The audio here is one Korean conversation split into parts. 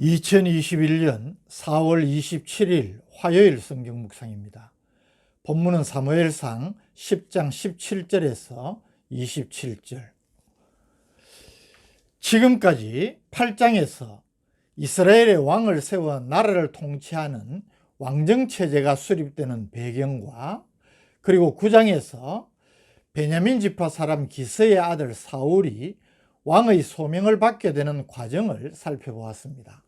2021년 4월 27일 화요일 성경 묵상입니다. 본문은 사무엘상 10장 17절에서 27절. 지금까지 8장에서 이스라엘의 왕을 세워 나라를 통치하는 왕정 체제가 수립되는 배경과 그리고 9장에서 베냐민 지파 사람 기스의 아들 사울이 왕의 소명을 받게 되는 과정을 살펴보았습니다.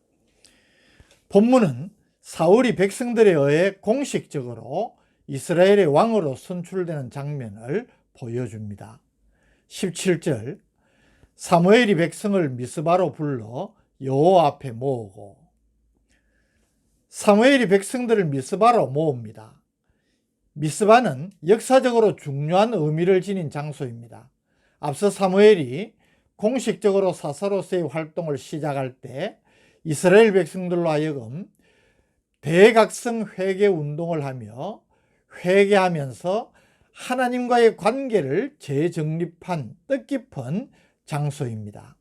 본문은 사울이 백성들에 의해 공식적으로 이스라엘의 왕으로 선출되는 장면을 보여줍니다. 17절 사무엘이 백성을 미스바로 불러 여호와 앞에 모으고 사무엘이 백성들을 미스바로 모읍니다. 미스바는 역사적으로 중요한 의미를 지닌 장소입니다. 앞서 사무엘이 공식적으로 사사로서의 활동을 시작할 때 이스라엘 백성들로 하여금 대각성 회개 운동을 하며 회개하면서 하나님과의 관계를 재정립한 뜻깊은 장소입니다.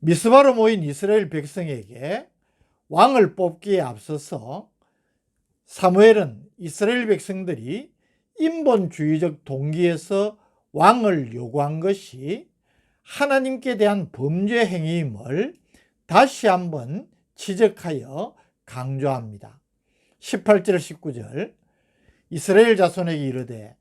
미스바로 모인 이스라엘 백성에게 왕을 뽑기에 앞서서 사무엘은 이스라엘 백성들이 인본주의적 동기에서 왕을 요구한 것이 하나님께 대한 범죄 행위임을 다시 한번 지적하여 강조합니다. 18절 19절 이스라엘 자손에게 이르되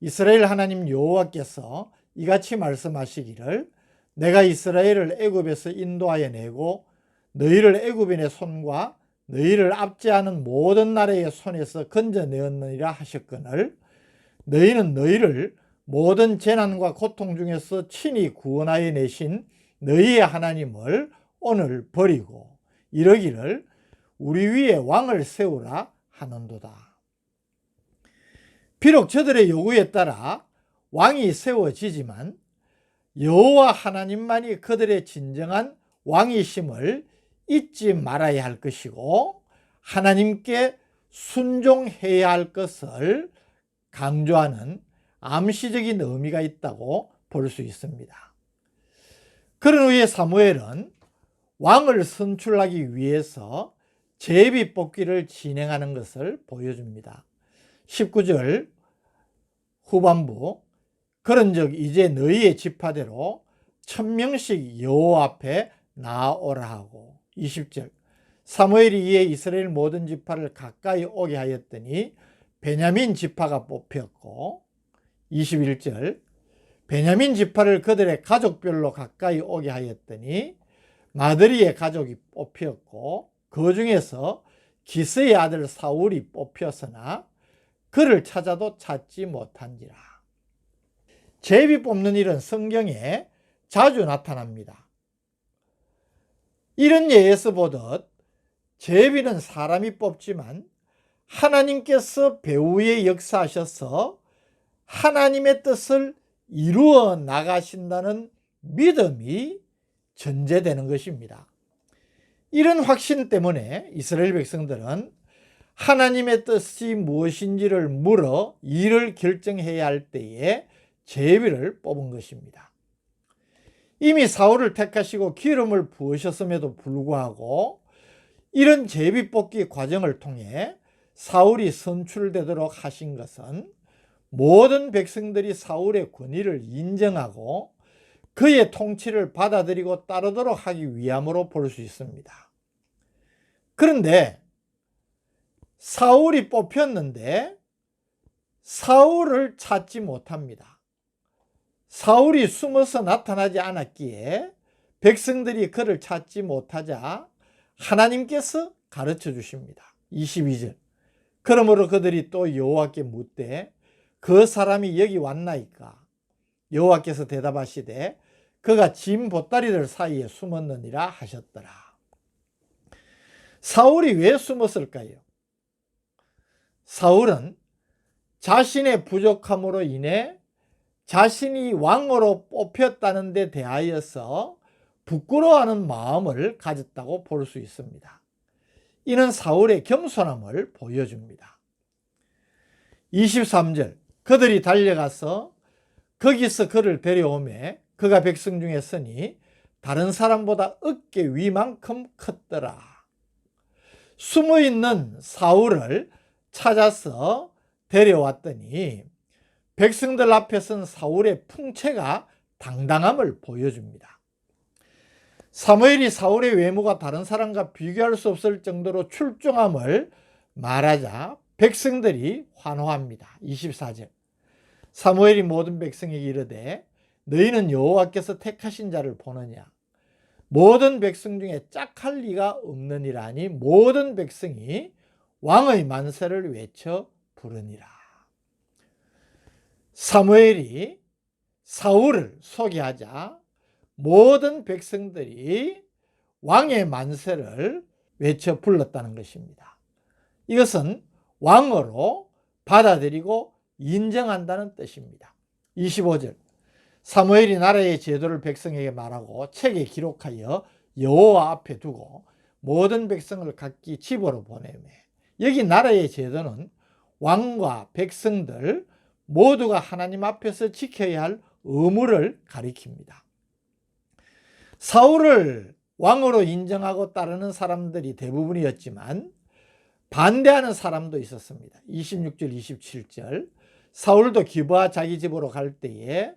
이스라엘 하나님 여호와께서 이같이 말씀하시기를 내가 이스라엘을 애굽에서 인도하여 내고 너희를 애굽인의 손과 너희를 압제하는 모든 나라의 손에서 건져내었느니라 하셨거늘 너희는 너희를 모든 재난과 고통 중에서 친히 구원하여 내신 너희의 하나님을 오늘 버리고 이러기를 우리 위에 왕을 세우라 하는도다. 비록 저들의 요구에 따라 왕이 세워지지만 여호와 하나님만이 그들의 진정한 왕이심을 잊지 말아야 할 것이고 하나님께 순종해야 할 것을 강조하는 암시적인 의미가 있다고 볼 수 있습니다. 그런 후에 사무엘은 왕을 선출하기 위해서 제비 뽑기를 진행하는 것을 보여줍니다. 19절 후반부. 그런즉 이제 너희의 지파대로 천명씩 여호와 앞에 나아오라 하고. 20절 사무엘이 이에 이스라엘 모든 지파를 가까이 오게 하였더니 베냐민 지파가 뽑혔고. 21절 베냐민 지파를 그들의 가족별로 가까이 오게 하였더니 마드리의 가족이 뽑혔고 그 중에서 기스의 아들 사울이 뽑혔으나 그를 찾아도 찾지 못한지라. 제비 뽑는 일은 성경에 자주 나타납니다. 이런 예에서 보듯 제비는 사람이 뽑지만 하나님께서 배후에 역사하셔서 하나님의 뜻을 이루어 나가신다는 믿음이 전제되는 것입니다. 이런 확신 때문에 이스라엘 백성들은 하나님의 뜻이 무엇인지를 물어 일을 결정해야 할 때에 제비를 뽑은 것입니다. 이미 사울을 택하시고 기름을 부으셨음에도 불구하고 이런 제비 뽑기 과정을 통해 사울이 선출되도록 하신 것은 모든 백성들이 사울의 권위를 인정하고 그의 통치를 받아들이고 따르도록 하기 위함으로 볼 수 있습니다. 그런데 사울이 뽑혔는데 사울을 찾지 못합니다. 사울이 숨어서 나타나지 않았기에 백성들이 그를 찾지 못하자 하나님께서 가르쳐 주십니다. 22절. 그러므로 그들이 또 여호와께 묻되 그 사람이 여기 왔나이까? 여호와께서 대답하시되 그가 짐 보따리들 사이에 숨었느니라 하셨더라. 사울이 왜 숨었을까요? 사울은 자신의 부족함으로 인해 자신이 왕으로 뽑혔다는 데 대하여서 부끄러워하는 마음을 가졌다고 볼 수 있습니다. 이는 사울의 겸손함을 보여줍니다. 23절 그들이 달려가서 거기서 그를 데려오매 그가 백성 중에 서니 다른 사람보다 어깨 위만큼 컸더라. 숨어 있는 사울을 찾아서 데려왔더니 백성들 앞에 선 사울의 풍채가 당당함을 보여줍니다. 사무엘이 사울의 외모가 다른 사람과 비교할 수 없을 정도로 출중함을 말하자 백성들이 환호합니다. 24절. 사무엘이 모든 백성에게 이르되 너희는 여호와께서 택하신 자를 보느냐 모든 백성 중에 짝할 리가 없느니라니 모든 백성이 왕의 만세를 외쳐 부르니라. 사무엘이 사울을 소개하자 모든 백성들이 왕의 만세를 외쳐 불렀다는 것입니다. 이것은 왕으로 받아들이고 인정한다는 뜻입니다. 25절. 사무엘이 나라의 제도를 백성에게 말하고 책에 기록하여 여호와 앞에 두고 모든 백성을 각기 집으로 보내매 여기 나라의 제도는 왕과 백성들 모두가 하나님 앞에서 지켜야 할 의무를 가리킵니다. 사울을 왕으로 인정하고 따르는 사람들이 대부분이었지만 반대하는 사람도 있었습니다. 26절, 27절. 사울도 기부하 자기 집으로 갈 때에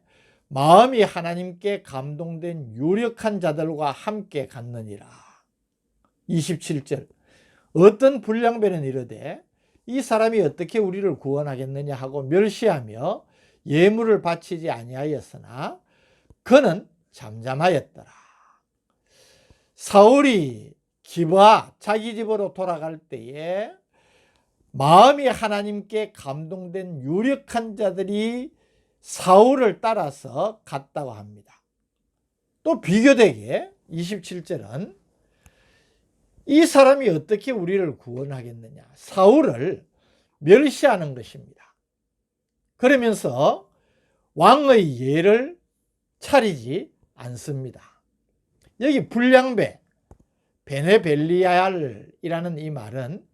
마음이 하나님께 감동된 유력한 자들과 함께 갔느니라. 27절. 어떤 불량배는 이르되 이 사람이 어떻게 우리를 구원하겠느냐 하고 멸시하며 예물을 바치지 아니하였으나 그는 잠잠하였더라. 사울이 기부하 자기 집으로 돌아갈 때에 마음이 하나님께 감동된 유력한 자들이 사울을 따라서 갔다고 합니다. 또 비교되게 27절은 이 사람이 어떻게 우리를 구원하겠느냐. 사울을 멸시하는 것입니다. 그러면서 왕의 예를 차리지 않습니다. 여기 불량배, 베네벨리알이라는 이 말은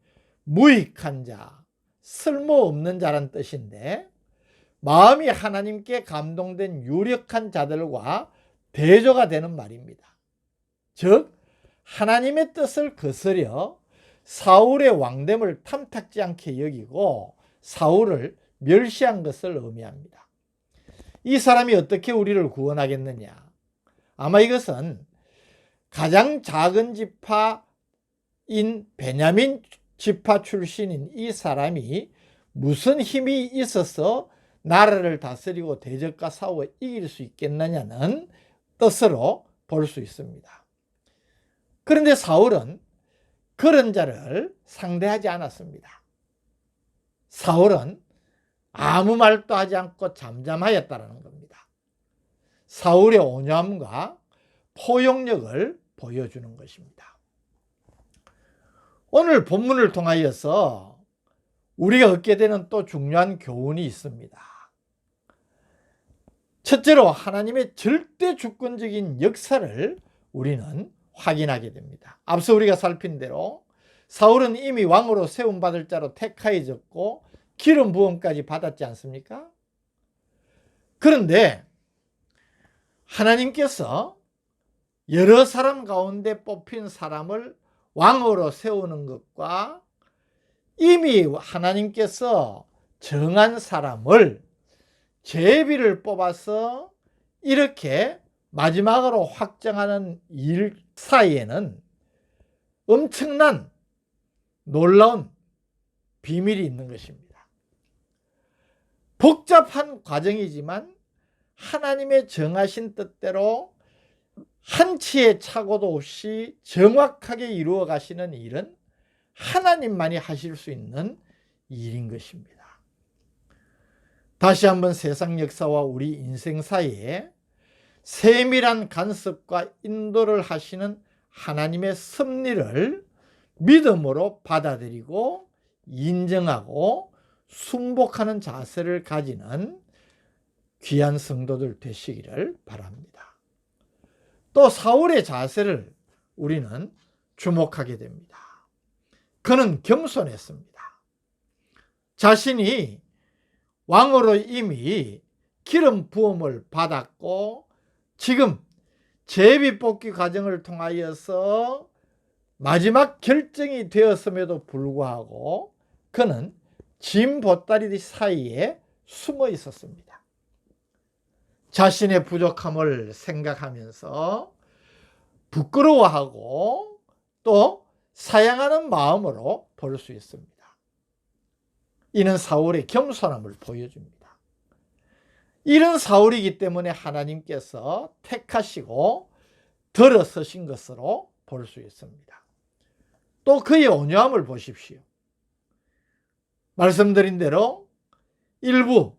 무익한 자, 쓸모없는 자란 뜻인데 마음이 하나님께 감동된 유력한 자들과 대조가 되는 말입니다. 즉 하나님의 뜻을 거스려 사울의 왕됨을 탐탁지 않게 여기고 사울을 멸시한 것을 의미합니다. 이 사람이 어떻게 우리를 구원하겠느냐? 아마 이것은 가장 작은 지파인 베냐민 지파 출신인 이 사람이 무슨 힘이 있어서 나라를 다스리고 대적과 싸워 이길 수 있겠느냐는 뜻으로 볼 수 있습니다. 그런데 사울은 그런 자를 상대하지 않았습니다. 사울은 아무 말도 하지 않고 잠잠하였다는 겁니다. 사울의 온유함과 포용력을 보여주는 것입니다. 오늘 본문을 통하여서 우리가 얻게 되는 또 중요한 교훈이 있습니다. 첫째로 하나님의 절대 주권적인 역사를 우리는 확인하게 됩니다. 앞서 우리가 살핀 대로 사울은 이미 왕으로 세움 받을 자로 택하여졌고 기름 부음까지 받았지 않습니까? 그런데 하나님께서 여러 사람 가운데 뽑힌 사람을 왕으로 세우는 것과 이미 하나님께서 정한 사람을 제비를 뽑아서 이렇게 마지막으로 확정하는 일 사이에는 엄청난 놀라운 비밀이 있는 것입니다. 복잡한 과정이지만 하나님의 정하신 뜻대로 한치의 착오도 없이 정확하게 이루어 가시는 일은 하나님만이 하실 수 있는 일인 것입니다. 다시 한번 세상 역사와 우리 인생 사이에 세밀한 간섭과 인도를 하시는 하나님의 섭리를 믿음으로 받아들이고 인정하고 순복하는 자세를 가지는 귀한 성도들 되시기를 바랍니다. 또 사울의 자세를 우리는 주목하게 됩니다. 그는 겸손했습니다. 자신이 왕으로 이미 기름 부음을 받았고 지금 제비 뽑기 과정을 통하여서 마지막 결정이 되었음에도 불구하고 그는 짐 보따리 사이에 숨어 있었습니다. 자신의 부족함을 생각하면서 부끄러워하고 또 사양하는 마음으로 볼 수 있습니다. 이는 사울의 겸손함을 보여줍니다. 이런 사울이기 때문에 하나님께서 택하시고 들어서신 것으로 볼 수 있습니다. 또 그의 온유함을 보십시오. 말씀드린 대로 일부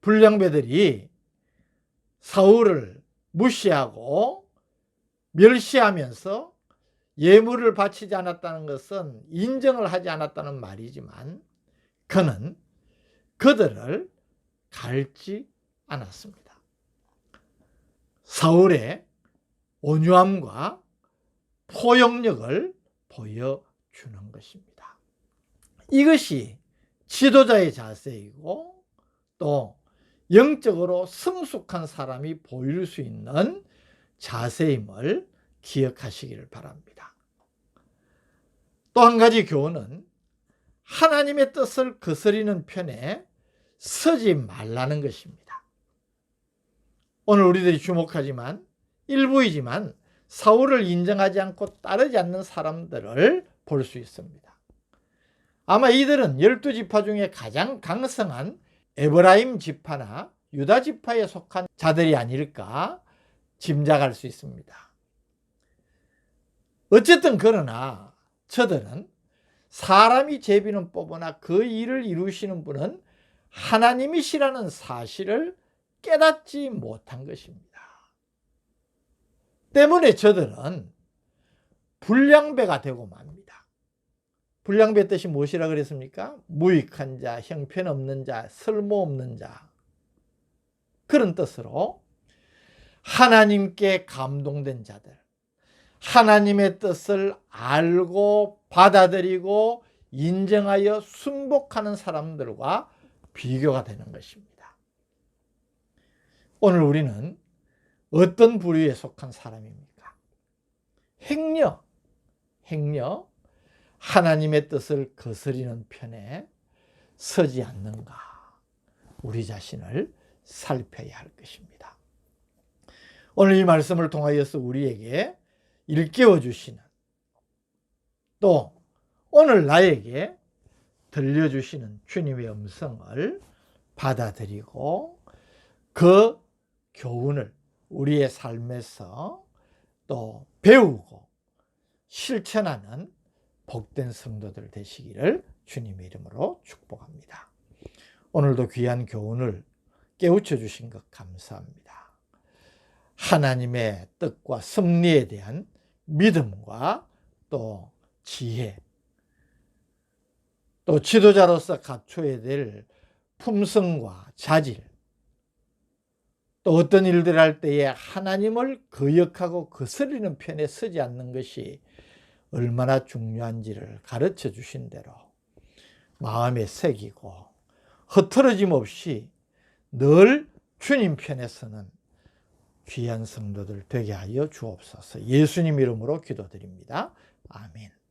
불량배들이 사울을 무시하고 멸시하면서 예물을 바치지 않았다는 것은 인정을 하지 않았다는 말이지만 그는 그들을 갈지 않았습니다. 사울의 온유함과 포용력을 보여주는 것입니다. 이것이 지도자의 자세이고 또 영적으로 성숙한 사람이 보일 수 있는 자세임을 기억하시기를 바랍니다. 또 한 가지 교훈은 하나님의 뜻을 거스리는 편에 서지 말라는 것입니다. 오늘 우리들이 주목하지만 일부이지만 사울을 인정하지 않고 따르지 않는 사람들을 볼 수 있습니다. 아마 이들은 열두 지파 중에 가장 강성한 에브라임 지파나 유다 지파에 속한 자들이 아닐까 짐작할 수 있습니다. 어쨌든 그러나 저들은 사람이 제비는 뽑으나 그 일을 이루시는 분은 하나님이시라는 사실을 깨닫지 못한 것입니다. 때문에 저들은 불량배가 되고 맙니다. 불량배 뜻이 무엇이라 그랬습니까? 무익한 자, 형편없는 자, 쓸모없는 자. 그런 뜻으로 하나님께 감동된 자들, 하나님의 뜻을 알고 받아들이고 인정하여 순복하는 사람들과 비교가 되는 것입니다. 오늘 우리는 어떤 부류에 속한 사람입니까? 행여, 행여 하나님의 뜻을 거스리는 편에 서지 않는가 우리 자신을 살펴야 할 것입니다. 오늘 이 말씀을 통하여서 우리에게 일깨워 주시는 또 오늘 나에게 들려주시는 주님의 음성을 받아들이고 그 교훈을 우리의 삶에서 또 배우고 실천하는 복된 성도들 되시기를 주님의 이름으로 축복합니다. 오늘도 귀한 교훈을 깨우쳐 주신 것 감사합니다. 하나님의 뜻과 섭리에 대한 믿음과 또 지혜, 또 지도자로서 갖춰야 될 품성과 자질, 또 어떤 일들 할 때에 하나님을 거역하고 거스리는 편에 서지 않는 것이 얼마나 중요한지를 가르쳐 주신 대로 마음에 새기고 흐트러짐 없이 늘 주님 편에 서는 귀한 성도들 되게 하여 주옵소서 예수님 이름으로 기도드립니다. 아멘.